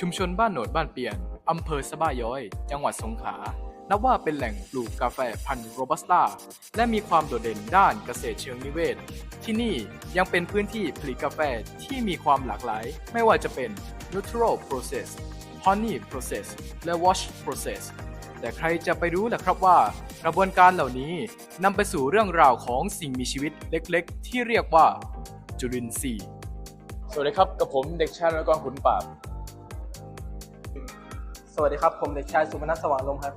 ชุมชนบ้านโหนดบ้านเปียน อำเภอสะบ้าย้อย จังหวัดสงขลา นับว่าเป็นแหล่งปลูกกาแฟพันธุ์โรบัสต้า และมีความโดดเด่นด้านเกษตรเชิงนิเวศ ที่นี่ยังเป็นพื้นที่ผลิตกาแฟที่มีความหลากหลาย ไม่ว่าจะเป็น Natural Process Honey Process และ Wash Process แต่ใครจะไปรู้ล่ะครับว่ากระบวนการเหล่านี้นำไปสู่เรื่องราวของสิ่งมีชีวิตเล็กๆ ที่เรียกว่าจุลินทรีย์ สวัสดีครับ กับผมเด็กชายนกรขุนปราบ สวัสดีครับ ผมเด็กชายสุพนัสสว่างลมครับ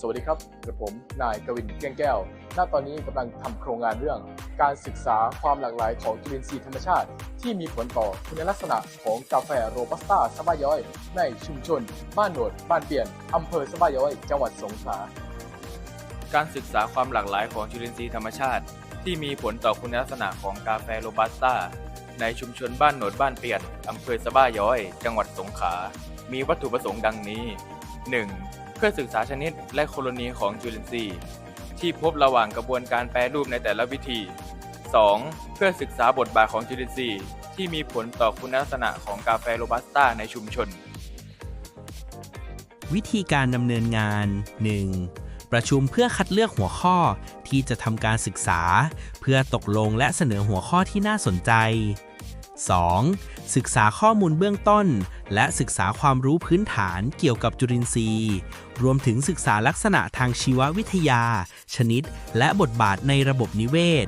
สวัสดีครับกระผมนายกวินเกี้ยงแก้ว ณ ตอนนี้กำลังทำโครงงานเรื่อง การศึกษาความหลากหลายของจุลินทรีย์ธรรมชาติ ที่มีผลต่อคุณลักษณะของกาแฟโรบัสต้าสบาย้อย ในชุมชน บ้านโหนด บ้านเปลี่ยนอำเภอสบาย้อย จังหวัดสงขลา การศึกษาความหลากหลายของจุลินทรีย์ธรรมชาติ ที่มีผลต่อคุณลักษณะของกาแฟโรบัสต้าในชุมชนบ้านโหนดบ้านเปลี่ยนอำเภอสบ้าย้อย จังหวัดสงขลา มีวัตถุประสงค์ดังนี้ 1. เพื่อศึกษาชนิดและโคโลนีของจุลินทรีย์ ที่พบระหว่างกระบวนการแปรรูปในแต่ละวิธี 2. เพื่อศึกษาบทบาทของจุลินทรีย์ ที่มีผลต่อคุณลักษณะของกาแฟโรบัสต้าในชุมชน วิธีการดำเนินงาน 1. ประชุมเพื่อคัดเลือกหัวข้อที่จะทำการศึกษา เพื่อตกลงและเสนอหัวข้อที่น่าสนใจ 2. ศึกษาข้อมูลเบื้องต้น และศึกษาความรู้พื้นฐานเกี่ยวกับจุลินทรีย์ รวมถึงศึกษาลักษณะทางชีววิทยา ชนิด และบทบาทในระบบนิเวศ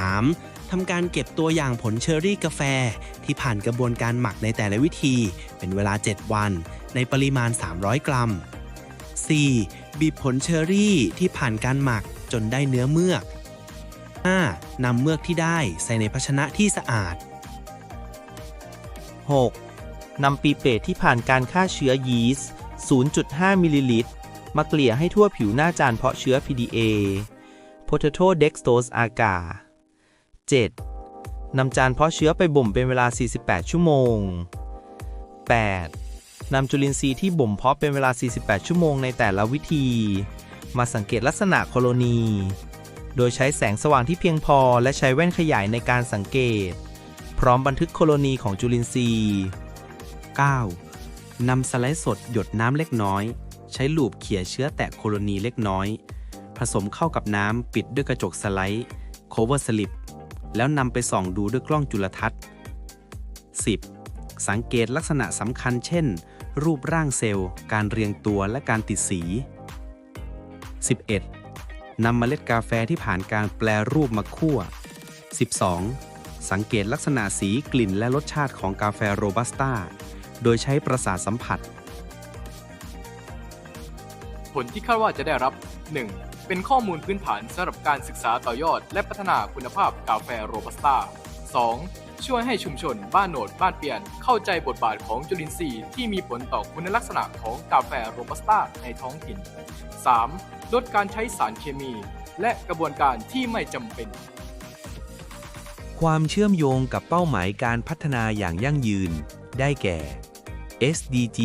3. ทำการเก็บตัวอย่างผลเชอร์รี่กาแฟ ที่ผ่านกระบวนการหมักในแต่ละวิธี เป็นเวลา 7 วัน ในปริมาณ 300 กรัม 4. บีบผลเชอร์รี่ที่ผ่านการหมักจนได้เนื้อเมือก 5. นำเมือกที่ได้ใส่ในภาชนะที่สะอาด 6. นำปีเปรตที่ผ่านการฆ่าเชื้อยีสต์ 0.5 มิลลิลิตร มาเกลี่ยให้ทั่วผิวหน้าจานเพาะเชื้อ PDA Potato Dextrose Agar 7. นำจานเพาะเชื้อไปบ่มเป็นเวลา 48 ชั่วโมง 8. นำจุลินทรีย์ที่บ่มเพาะเป็นเวลา 48 ชั่วโมงในแต่ละวิธี มาสังเกตลักษณะโคโลนี โดยใช้แสงสว่างที่เพียงพอและใช้แว่นขยายในการสังเกต พร้อมบันทึกโคโลนีของจุลินทรีย์ 9. นำสไลด์สดหยดน้ำเล็กน้อย ใช้ลูบเขี่ยเชื้อแตะโคโลนีเล็กน้อย ผสมเข้ากับน้ำปิดด้วยกระจกสไลด์ cover slip แล้วนำไปส่องดูด้วยกล้องจุลทรรศน์ 10. สังเกตลักษณะสำคัญเช่น รูปร่างเซลล์ การเรียงตัวและการติดสี 11. นำเมล็ดกาแฟที่ผ่านการแปลรูปมาคั่ว 12. สังเกตลักษณะสีกลิ่นและรสชาติของกาแฟโรบัสต้า โดยใช้ประสาทสัมผัส ผลที่คาดว่าจะได้รับ 1. เป็นข้อมูลพื้นฐานสำหรับการศึกษาต่อยอด และพัฒนาคุณภาพกาแฟโรบัสต้า 2. ช่วยให้ชุมชนบ้านโหนดบ้านเปลี่ยน เข้าใจบทบาทของจุลินทรีย์ที่มีผลต่อคุณลักษณะของกาแฟโรบัสต้าในท้องถิ่น 3. ลดการใช้สารเคมี และกระบวนการที่ไม่จำเป็น ความเชื่อมโยงกับเป้าหมายการพัฒนาอย่างยั่งยืน ได้แก่ SDG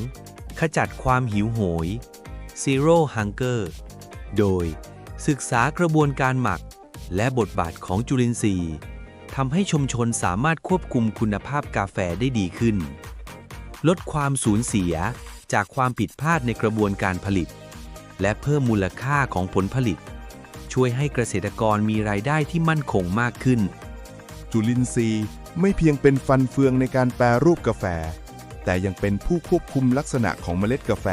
2 ขจัดความหิวโหย Zero Hunger โดย ศึกษากระบวนการหมัก และบทบาทของจุลินทรีย์ทำให้ชุมชนสามารถควบคุมคุณภาพกาแฟได้ดีขึ้น ลดความสูญเสียจากความผิดพลาดในกระบวนการผลิต และเพิ่มมูลค่าของผลผลิต ช่วยให้เกษตรกรมีรายได้ที่มั่นคงมากขึ้น จุลินทรีย์ ไม่เพียงเป็นฟันเฟืองในการแปรรูปกาแฟ แต่ยังเป็นผู้ควบคุมลักษณะของเมล็ดกาแฟ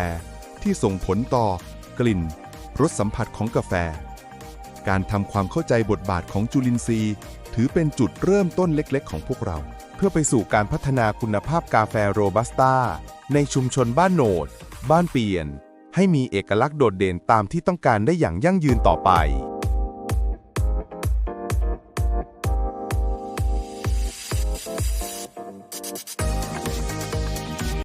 ที่ส่งผลต่อ กลิ่นรสสัมผัสของกาแฟ การทำความเข้าใจบทบาทของจุลินทรีย์ ถือเป็นจุดเริ่มต้นเล็กๆ ของพวกเรา เพื่อไปสู่การพัฒนาคุณภาพกาแฟโรบัสต้าในชุมชนบ้านโหนด บ้านเปียน ให้มีเอกลักษณ์โดดเด่นตามที่ต้องการได้อย่างยั่งยืนต่อไป